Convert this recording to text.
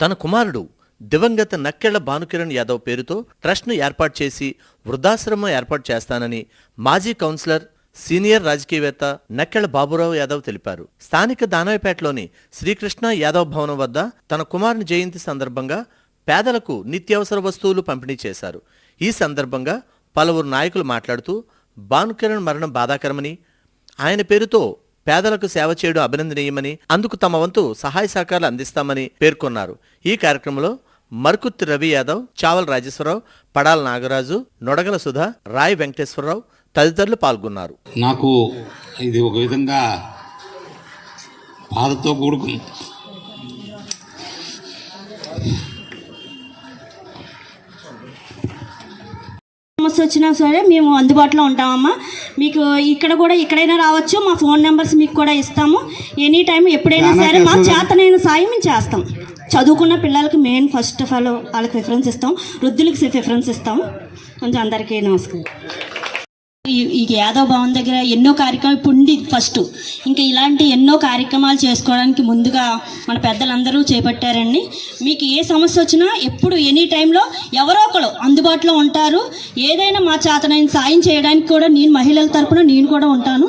తన కుమారుడు దివంగత నక్కెళ్ళ భానుకిరణ్ యాదవ్ పేరుతో ట్రస్ట్ను ఏర్పాటు చేసి వృద్ధాశ్రమం ఏర్పాటు చేస్తానని మాజీ కౌన్సిలర్ సీనియర్ రాజకీయవేత్త నక్కెళ్ళ బాబురావు యాదవ్ తెలిపారు. స్థానిక దానవపేటలోని శ్రీకృష్ణ యాదవ్ భవనం వద్ద తన కుమారుని జయంతి సందర్భంగా పేదలకు నిత్యావసర వస్తువులు పంపిణీ చేశారు. ఈ సందర్భంగా పలువురు నాయకులు మాట్లాడుతూ భానుకిరణ్ మరణం బాధాకరమని ఆయన పేరుతో పేదలకు సేవ చేయడం అభినందనీయమని అందుకు తమ వంతు సహాయ సహకారాలు అందిస్తామని పేర్కొన్నారు. ఈ కార్యక్రమంలో మర్కుత్తి రవి యాదవ్ చావల్ రాజేశ్వరరావు పడాల నాగరాజు నొడగల సుధా రాయ్ వెంకటేశ్వరరావు తదితరులు పాల్గొన్నారు. నాకు ఇది ఒక విధంగా బాధతో కూడుకుంది. సమస్య వచ్చినా సరే మేము అందుబాటులో ఉంటామమ్మా. మీకు ఇక్కడ కూడా ఎక్కడైనా రావచ్చు మా ఫోన్ నెంబర్స్ మీకు కూడా ఇస్తాము. ఎనీ టైం ఎప్పుడైనా సరే మా చేతనైన సాయం మేము చేస్తాం. చదువుకున్న పిల్లలకి మెయిన్ ఫస్ట్ ఆఫ్ ఆల్ వాళ్ళకి ప్రిఫరెన్స్ ఇస్తాం. వృద్ధులకి ప్రిఫరెన్స్ ఇస్తాం. కొంచెం అందరికీ నమస్కారం. ఈ యాదవ్ భవన్ దగ్గర ఎన్నో కార్యక్రమాలు పుండి ఫస్ట్ ఇంకా ఇలాంటి ఎన్నో కార్యక్రమాలు చేసుకోవడానికి ముందుగా మన పెద్దలందరూ చేపట్టారండి. మీకు ఏ సమస్య వచ్చినా ఎప్పుడు ఎనీ టైంలో ఎవరో ఒకరు అందుబాటులో ఉంటారు. ఏదైనా మా చేతనైన సాయం చేయడానికి కూడా నేను మహిళల తరపున నేను కూడా ఉంటాను.